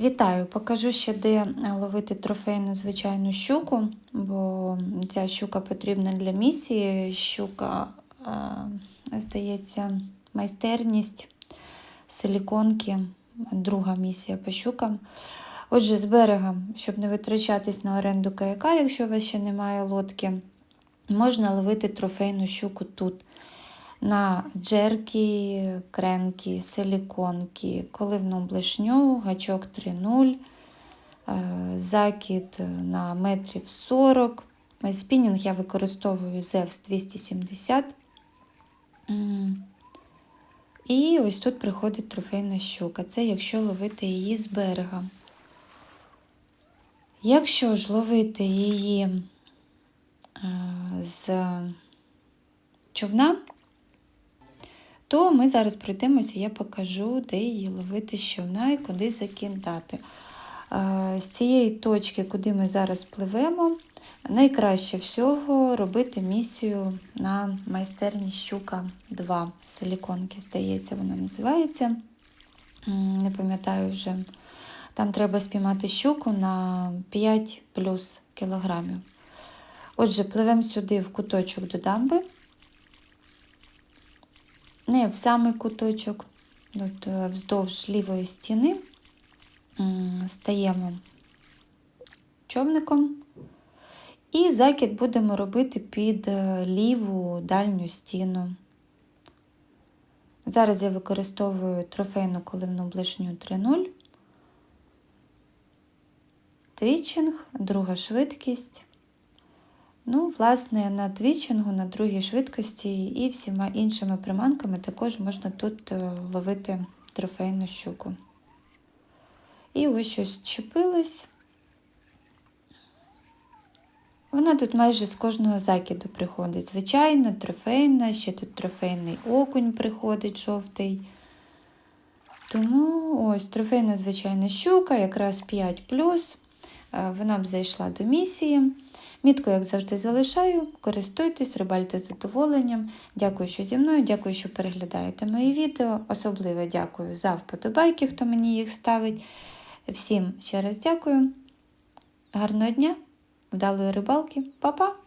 Вітаю! Покажу ще, де ловити трофейну звичайну щуку, бо ця щука потрібна для місії. Щука, е, здається, майстерність, силіконки, друга місія по щукам. Отже, з берега, щоб не витрачатись на оренду каяка, якщо у вас ще немає лодки, можна ловити трофейну щуку тут. На джерки, кренки, силіконки, коливну блешню, гачок 3.0, е, закид на метрів 40. Спінінг я використовую Зевс 270. І ось тут приходить трофейна щука. Це якщо ловити її з берега. Якщо ж ловити її е, з човна, то ми зараз пройдемося, я покажу, де її ловити з човна і куди закидати. Е, З цієї точки, куди ми зараз пливемо, найкраще всього робити місію на майстерні щука 2 силіконки, здається, вона називається. Не пам'ятаю вже. Там треба спіймати щуку на 5 плюс кілограмів. Отже, пливемо сюди в куточок до дамби. Не в самий куточок, тут е, вздовж лівої стіни стаємо човником. І закид будемо робити під е, ліву дальню стіну. Зараз я використовую трофейну коливну блишню 3.0. Твічинг, друга швидкість. Ну, власне, на твічингу, на другій швидкості і всіма іншими приманками також можна тут е, ловити трофейну щуку. І ось щось чіпилось. Вона тут майже з кожного закиду приходить. Звичайна, трофейна, ще тут трофейний окунь приходить жовтий. Тому ось трофейна звичайна щука, якраз 5 Вона б зайшла до місії. Мітку, як завжди, залишаю. Користуйтесь, рибальте з задоволенням. Дякую, що зі мною, дякую, що переглядаєте мої відео. Особливо дякую за вподобайки, хто мені їх ставить. Всім ще раз дякую. Гарного дня, вдалої рибалки, Па-па!